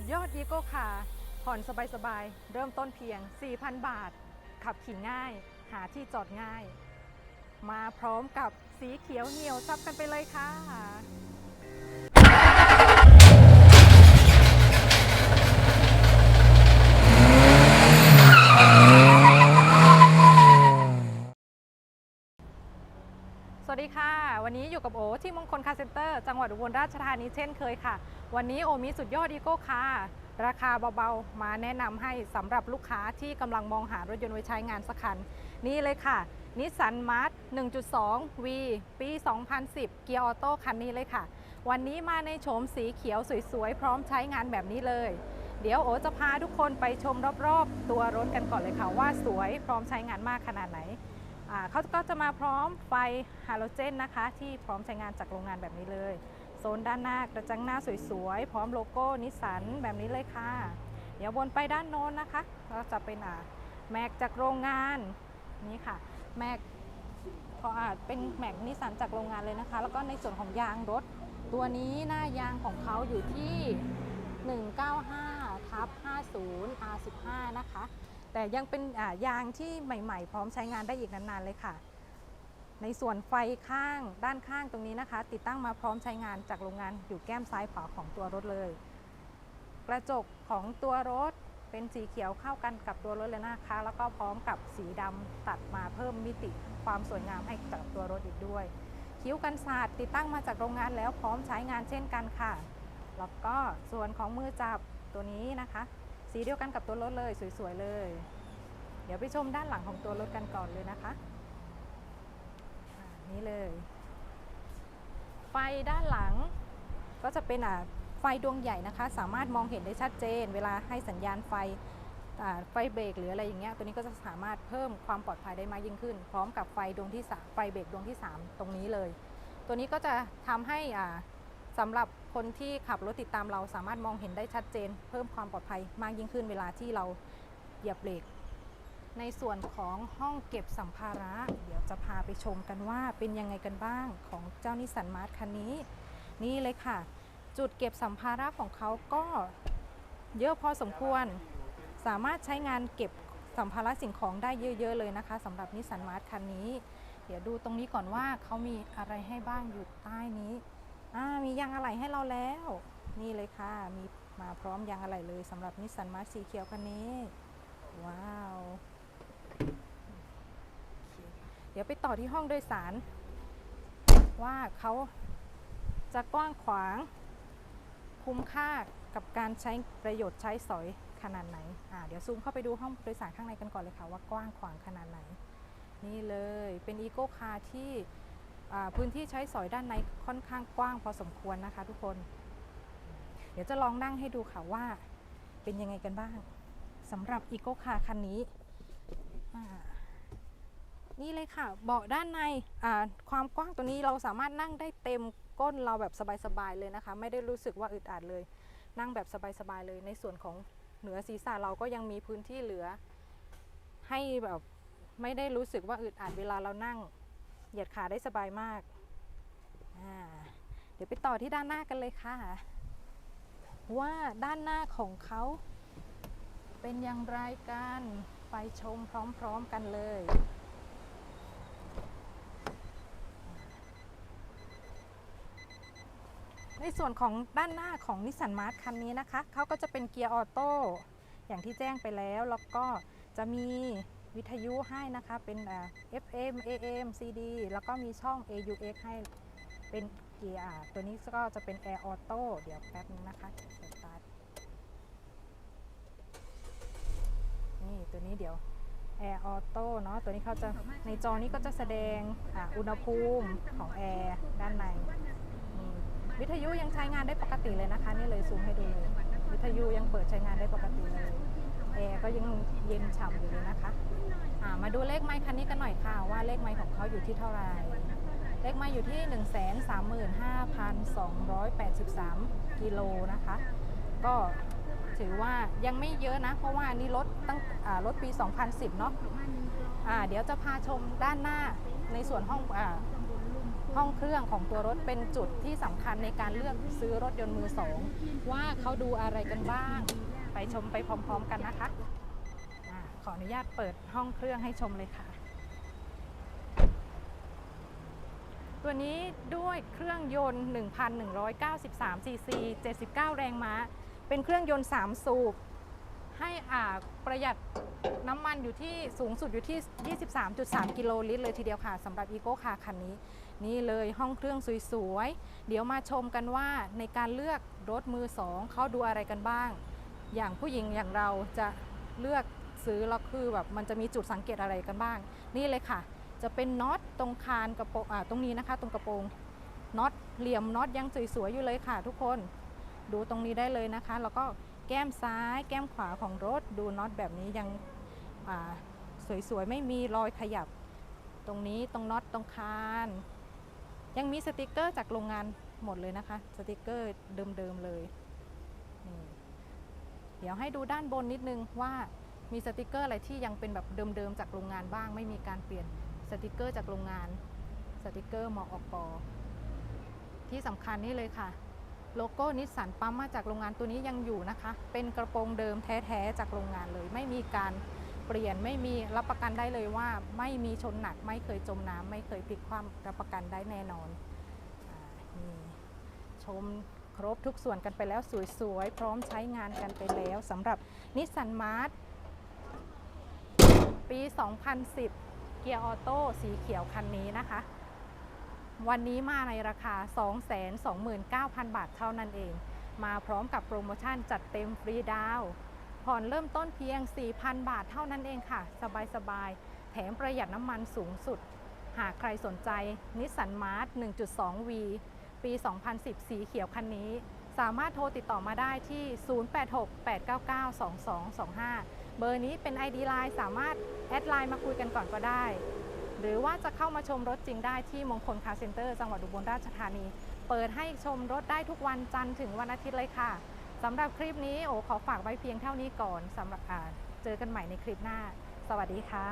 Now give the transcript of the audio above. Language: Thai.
สุดยอดอีโก้คาร์ผ่อนสบายๆ เริ่มต้นเพียง 4,000 บาท ขับขี่ง่าย หาที่จอดง่าย มาพร้อมกับสีเขียวเหนียวซับกันไปเลยค่ะ สวัสดีค่ะ วันนี้ อยู่กับโอที่มงคลคาเซ็นเตอร์จังหวัดอุบลราชธานีเช่นเคยค่ะ วันนี้โอมีสุดยอดอีโก้คาร์ราคาเบาๆ มาแนะนำให้สำหรับลูกค้าที่กำลังมองหารถยนต์ไว้ใช้งานสักคัน นี่เลยค่ะนิสสันมาร์ท1.2 V ปี 2010 เกียร์ออโต้คันนี้เลยค่ะ วันนี้มาในโฉมสีเขียวสวยๆ พร้อมใช้งานแบบนี้เลย เดี๋ยวโอจะพาทุกคนไปชมรอบๆ ตัวรถกันก่อนเลยค่ะว่าสวยพร้อมใช้งานมากขนาดไหน เขาก็จะมาพร้อมไฟฮาโลเจนนะคะ ที่พร้อมใช้งานจากโรงงานแบบนี้เลย โซนด้านหน้ากระจังหน้าสวยๆ พร้อมโลโก้นิสสันแบบนี้เลยค่ะ เดี๋ยววนไปด้านโน้นนะคะ ก็จะเป็นาแม็กจากโรงงานนี่ค่ะ แม็กก็อาจเป็นแม็กนิสสันจากโรงงานเลยนะคะ แล้วก็ในส่วนของยางรถ ตัวนี้หน้ายางของเขาอยู่ที่ 195ทับ50 R15 นะคะ แต่ยังเป็นยางที่ใหม่ ๆ พร้อมใช้งานได้อีกนานๆเลยค่ะ ในส่วนไฟข้างด้านข้างตรงนี้นะคะ ติดตั้งมาพร้อมใช้งานจากโรงงานอยู่แก้มซ้ายขวาของตัวรถเลย กระจกของตัวรถเป็นสีเขียวเข้ากันกับตัวรถเลยนะคะ แล้วก็พร้อมกับสีดำตัดมาเพิ่มมิติความสวยงามให้กับตัวรถอีกด้วย คิ้วกันสาดติดตั้งมาจากโรงงานแล้วพร้อมใช้งานเช่นกันค่ะ แล้วก็ส่วนของมือจับตัวนี้นะคะ สีเดียวกันกับตัวรถเลยสวยๆเลย เดี๋ยวไปชมด้านหลังของตัวรถกันก่อนเลยนะคะนี่เลย ไฟด้านหลังก็จะเป็นอ่าไฟดวงใหญ่นะคะ สามารถมองเห็นได้ชัดเจน เวลาให้สัญญาณไฟอ่าไฟเบรกหรืออะไรอย่างเงี้ยตัวนี้ก็จะสามารถเพิ่มความปลอดภัยได้มากยิ่งขึ้น พร้อมกับไฟดวงที่สามไฟเบรกดวงที่ 3 ตรงนี้เลย ตัวนี้ก็จะทำให้อ่า สำหรับคนที่ขับรถติดตามเราสามารถมองเห็นได้ชัดเจน เพิ่มความปลอดภัยมากยิ่งขึ้นเวลาที่เราเหยียบเบรกในส่วนของห้องเก็บสัมภาระ เดี๋ยวจะพาไปชมกันว่าเป็นยังไงกันบ้างของเจ้านิสสันมาร์ทคันนี้ นี่เลยค่ะ จุดเก็บสัมภาระของเขาก็เยอะพอสมควร สามารถใช้งานเก็บสัมภาระสิ่งของได้เยอะ ๆ เลยนะคะสำหรับนิสสันมาร์ทคันนี้ เดี๋ยวดูตรงนี้ก่อนว่าเขามีอะไรให้บ้างอยู่ใต้นี้ อ่ามียางอะไหล่ให้เราแล้ว นี่เลยค่ะ มีมาพร้อมยางอะไหล่เลยสำหรับนิสสันมาร์ทสีเขียวคันนี้ ว้าว เดี๋ยวไปต่อที่ห้องโดยสาร ว่าเขาจะกว้างขวาง คุ้มค่ากับการใช้ประโยชน์ใช้สอยขนาดไหน อ่า เดี๋ยวซูมเข้าไปดูห้องโดยสารข้างในกันก่อนเลยค่ะ ว่ากว้างขวางขนาดไหน นี่เลย เป็นอีโก้คาร์ที่ พื้นที่ใช้สอยด้านในค่อนข้างกว้างพอสมควรนะคะทุกคน เดี๋ยวจะลองนั่งให้ดูค่ะว่า เป็นยังไงกันบ้างสำหรับอีโก้คาคันนี้นี่เลยค่ะเบาะด้านในความกว้างตัวนี้เราสามารถนั่งได้เต็มก้นเราแบบสบายๆเลยนะคะ ไม่ได้รู้สึกว่าอึดอัดเลย นั่งแบบสบายๆเลย ในส่วนของเหนือศีรษะเราก็ยังมีพื้นที่เหลือ ให้แบบไม่ได้รู้สึกว่าอึดอัดเวลาเรานั่ง เหยียดขาได้สบายมาก เดี๋ยวไปต่อที่ด้านหน้ากันเลยค่ะ ว่าด้านหน้าของเขาเป็นอย่างไรกันไปชมพร้อมๆกันเลย ในส่วนของด้านหน้าของนิสสันมาร์ทคันนี้นะคะ เขาก็จะเป็นเกียร์ออโต้อย่างที่แจ้งไปแล้ว แล้วก็จะมี วิทยุให้นะคะ เป็น FM AM CD แล้วก็มีช่อง AUX ให้เป็นเกียร์ตัวนี้ก็จะเป็น Air Auto เดี๋ยวแป๊บนึงนะคะสตาร์ทนี่ตัวนี้เดี๋ยว Air Auto เนาะตัวนี้เขาจะในจอนี้ก็จะแสดงออุณหภูมิของแอร์ด้านในวิทยุยังใช้งานได้ปกติเลยนะคะ นี่เลยซูมให้ดูเลยวิทยุยังเปิดใช้งานได้ปกติเลย อร์ก็ยังเย็นฉ่ำอยู่เลยนะคะอ่ามาดูเลขไม้คันนี้กันหน่อยค่ะ ว่าเลขไม้ของเขาอยู่ที่เท่าไหร่เลขไม้อยู่ที่ 135,283 กิโลนะคะ ก็ถือว่ายังไม่เยอะนะ เพราะว่านนี้รถตั้งรถปี 2010 เนาะอ่าเดี๋ยวจะพาชมด้านหน้าในส่วนห้องอ ห้องเครื่องของตัวรถเป็นจุดที่สำคัญในการเลือกซื้อรถยนต์มือสองว่าเขาดูอะไรกันบ้าง ไปชมไปพร้อมๆกันนะคะอาขออนุญาตเปิดห้องเครื่องให้ชมเลยค่ะ ตัวนี้ด้วยเครื่องยนต์ 1,193 ซีซี 79 แรงม้า เป็นเครื่องยนต์ 3 สูบ ให้อ่าประหยัดน้ำมันอยู่ที่สูงสุดอยู่ที่ 23.3 กิโลลิตรเลยทีเดียวค่ะสำหรับอีโก้คาคันนี้ นี่เลยห้องเครื่องสวยๆ เดี๋ยวมาชมกันว่าในการเลือกรถมือสองเขาดูอะไรกันบ้าง อย่างผู้หญิงอย่างเราจะเลือกซื้อแล้วคือแบบมันจะมีจุดสังเกตอะไรกันบ้าง นี่เลยค่ะ จะเป็นน็อตตรงคานกระโปรงตรงนี้นะคะ ตรงกระโปรงน็อตเหลี่ยมน็อตยังสวยๆอยู่เลยค่ะ ทุกคนดูตรงนี้ได้เลยนะคะ แล้วก็แก้มซ้าย แก้มขวาของรถดูน็อตแบบนี้ยังสวยๆ ไม่มีรอยขยับ ตรงนี้ตรงน็อตตรงคาน ยังมีสติกเกอร์จากโรงงานหมดเลยนะคะ สติกเกอร์เดิมๆเลย เดี๋ยวให้ดูด้านบนนิดนึงว่ามีสติกเกอร์อะไรที่ยังเป็นแบบเดิมๆจากโรงงานบ้าง ไม่มีการเปลี่ยนสติกเกอร์จากโรงงาน สติกเกอร์มออกที่สำคัญนี่เลยค่ะ โลโก้นิสสันปั๊มมาจากโรงงานตัวนี้ยังอยู่นะคะ เป็นกระโปรงเดิมแท้ๆจากโรงงานเลย ไม่มีการ เปลี่ยนไม่มีรับประกันได้เลยว่า ไม่มีชนหนักไม่เคยจมน้ำไม่เคยพลิกคว่ำรับประกันได้แน่นอนอานี่ชมครบทุกส่วนกันไปแล้วสวยๆ พร้อมใช้งานกันไปแล้วสำหรับนิสสันมาร์ปี 2010 เกียร์ออโต้สีเขียวคันนี้นะคะ วันนี้มาในราคา 229,000 บาทเท่านั้นเอง มาพร้อมกับโปรโมชั่นจัดเต็มฟรีดาวน์ ผ่อนเริ่มต้นเพียง 4,000 บาทเท่านั้นเองค่ะ สบายๆ แถมประหยัดน้ำมันสูงสุด หากใครสนใจนิสสันมาร์ท 1.2V ปี 2010 สีเขียวคันนี้ สามารถโทรติดต่อมาได้ที่ 0868992225 เบอร์นี้เป็น ID Line สามารถแอดไลน์มาคุยกันก่อนก็ได้ หรือว่าจะเข้ามาชมรถจริงได้ที่มงคลคาร์เซ็นเตอร์จังหวัดอุบลราชธานี เปิดให้ชมรถได้ทุกวันจันทร์ถึงวันอาทิตย์เลยค่ะ สำหรับคลิปนี้โอขอฝากไว้เพียงเท่านี้ก่อนสำหรับเจอกันใหม่ในคลิปหน้า สวัสดีค่ะ